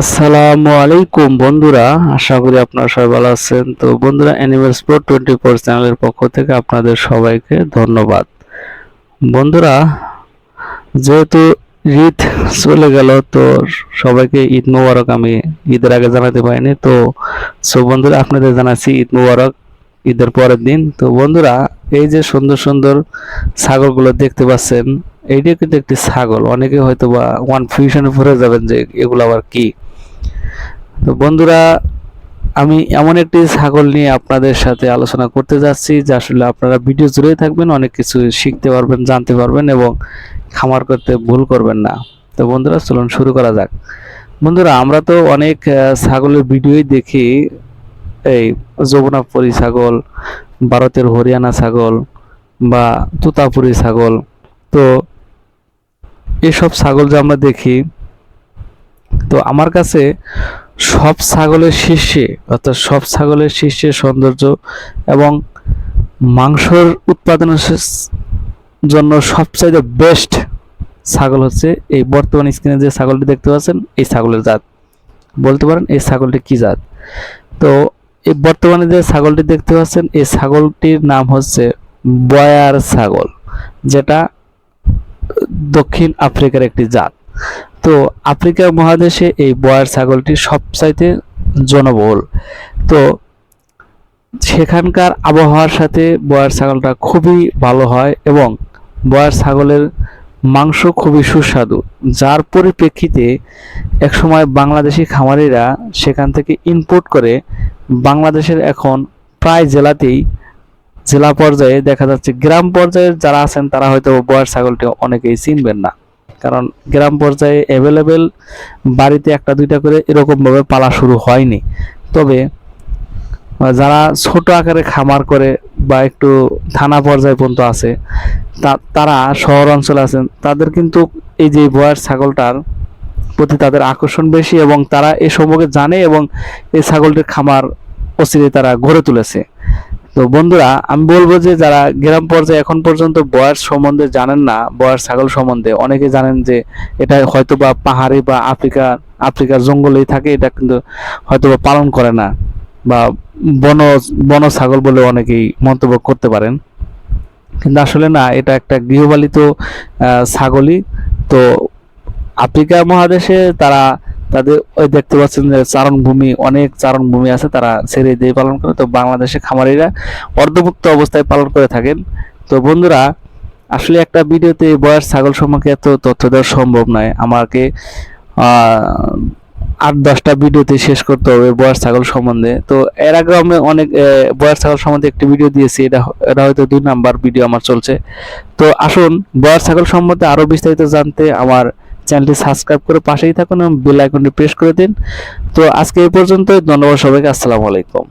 আসসালামু আলাইকুম বন্ধুরা, আশা করি আপনারা সবাই ভালো আছেন। তো বন্ধুরা অ্যানিমেল স্পোর্ট টোয়েন্টি ফোর চ্যানেলের পক্ষ থেকে আপনাদের সবাইকে ধন্যবাদ। বন্ধুরা, যেহেতু ঈদ চলে গেল, তো সবাইকে ঈদ মোবারক, আমি ঈদের আগে জানাতে পারিনি। তো সো বন্ধুরা, আপনাদের জানাচ্ছি ঈদ মোবারক, ঈদের পরের দিন। তো বন্ধুরা, এই যে সুন্দর সুন্দর ছাগলগুলো দেখতে পাচ্ছেন, এইটা কিন্তু একটি ছাগল। অনেকে হয়তো বা ওয়ান ফিউশনে পড়ে যাবেন যে এগুলো আবার কি? তো বন্ধুরা, আমি এমন একটি ছাগল নিয়ে আপনাদের সাথে আলোচনা করতে যাচ্ছি, যে আসলে আপনারা ভিডিও জুড়েই থাকবেন, অনেক কিছু শিখতে পারবেন, জানতে পারবেন এবং খামার করতে ভুল করবেন না। তো বন্ধুরা, চলুন শুরু করা যাক। বন্ধুরা, আমরা তো অনেক ছাগলের ভিডিওই দেখি, এই যমুনাপুরি ছাগল, ভারতের হরিয়ানা ছাগল বা তুতাপুরি ছাগল। তো এসব ছাগল যে আমরা দেখি তো আমার কাছে সব ছাগলের শীর্ষে, অর্থাৎ সব ছাগলের শীর্ষে সৌন্দর্য এবং মাংসর উৎপাদনের জন্য সবচাইতে বেস্ট ছাগল হচ্ছে এই বর্তমান স্ক্রিনে যে ছাগলটি দেখতে পাচ্ছেন, এই ছাগলের জাত। বলতে পারেন এই ছাগলটি কি জাত? তো এই বর্তমানে যে ছাগলটি দেখতে পাচ্ছেন, এই ছাগলটির নাম হচ্ছে বয়ার ছাগল, যেটা দক্ষিণ আফ্রিকার একটি জাত। তো আফ্রিকা মহাদেশে এই বয়ার ছাগলটি সবচাইতে জনবহুল। তো সেখানকার আবহাওয়ার সাথে বয়ার ছাগলটা খুবই ভালো হয় এবং বয়ার ছাগলের মাংস খুবই সুস্বাদু, যার পরিপ্রেক্ষিতে একসময় বাংলাদেশি খামারিরা সেখান থেকে ইম্পোর্ট করে বাংলাদেশের এখন প্রায় জেলাতেই জেলা পর্যায়ে দেখা যাচ্ছে। গ্রাম পর্যায়ের যারা আছেন তারা হয়তো বয়ার ছাগলটি অনেকেই চিনবেন না। কারণ গ্রাম পর্যায়ে অ্যাভেলেবেল বাড়িতে একটা দুইটা করে এরকমভাবে পালা শুরু হয়নি। তবে যারা ছোট আকারে খামার করে বা একটু থানা পর্যায় পর্যন্ত আছে তারা শহর অঞ্চলে আছেন, তাদের কিন্তু এই যে বয়ার ছাগলটার প্রতি তাদের আকর্ষণ বেশি এবং তারা এ সম্পর্কে জানে এবং এই ছাগলটির খামার অচিরে তারা গড়ে তুলেছে। তো বন্ধুরা, আমি বলব যে যারা গ্রাম পর্যায়ে এখন পর্যন্ত বয়ার সম্বন্ধে জানেন না বয়ার ছাগল সম্বন্ধে, অনেকে জানেন যে এটা হয়তো বা পাহাড়ে বা আফ্রিকা, আফ্রিকার জঙ্গলেই থাকে, এটা কিন্তু হয়তো বা পালন করে না বা বন বন ছাগল বলে অনেকেই মন্তব্য করতে পারেন। কিন্তু আসলে না, এটা একটা গৃহপালিত ছাগলই। তো আফ্রিকা মহাদেশে তারা তাদের ওই দেখতে পাচ্ছেন যে চারণভূমি, অনেক চারণভূমি আছে তারা ছেড়ে দিয়ে পালন করে। তো বাংলাদেশে খামারিরা অর্ধমুক্ত অবস্থায় পালন করে থাকেন। তো বন্ধুরা, আসলে একটা ভিডিওতে বয়স ছাগল সম্পর্কে এত তথ্য দেওয়া সম্ভব নয়। আমাকে আট দশটা ভিডিওতে শেষ করতে হবে বয়স ছাগল সম্বন্ধে। তো এর আগে আমি অনেক বয়স ছাগল সম্বন্ধে একটি ভিডিও দিয়েছি। এটা এটা হয়তো দুই নাম্বার ভিডিও আমার চলছে। তো আসুন, বয়স ছাগল সম্বন্ধে আরও বিস্তারিত জানতে আমার চ্যানেলটি সাবস্ক্রাইব করে পাশেই থাকুন এবং বেল আইকনটি প্রেস করে দিন। তো আজকে এই পর্যন্ত ধন্যবাদ সবাইকে, আসসালামু আলাইকুম।